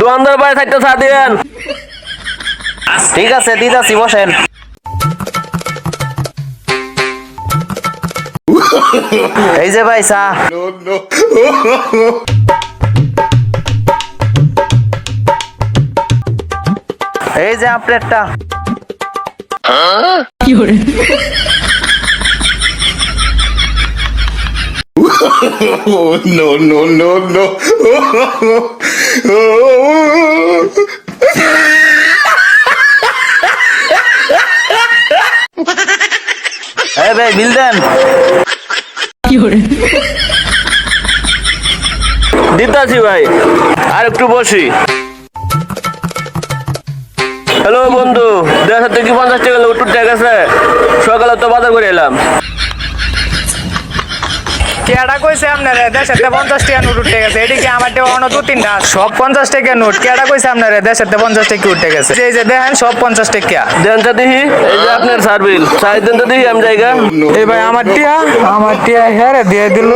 দোকানদার ভাই সাইডটা চা দিবেন ঠিক আছে দিদাসি বসেন। এই যে ভাই চা। এই যে আপনারটা Oh, no, no, no, no. এই ভাই বিল দেন। দিতাছি ভাই আর একটু বসি। হ্যালো বন্ধু দেড় হাজার কি পঞ্চাশ টাকা লোক টুট গেছে? সকালে তো বাজার করে এলাম। কেডা কইছে আপনারে? দেশের পঞ্চাশ টাকা নোট উঠে গেছে। এদিকে আমার দেওয়া অন্য দু তিনটা সব পঞ্চাশ টাকা নোট। কেডা কইছে আপনারে? দেশের পঞ্চাশ টাকা উঠে গেছে? এই যে দেখেন সব পঞ্চাশ টাকা। দেন তো দেখি। এই যে আপনার সার্ভিল চাই দেন তো দেখি আমি জায়গা এই ভাই আমার টিয়া? আমার টিয়া হেরে দিয়ে দিল।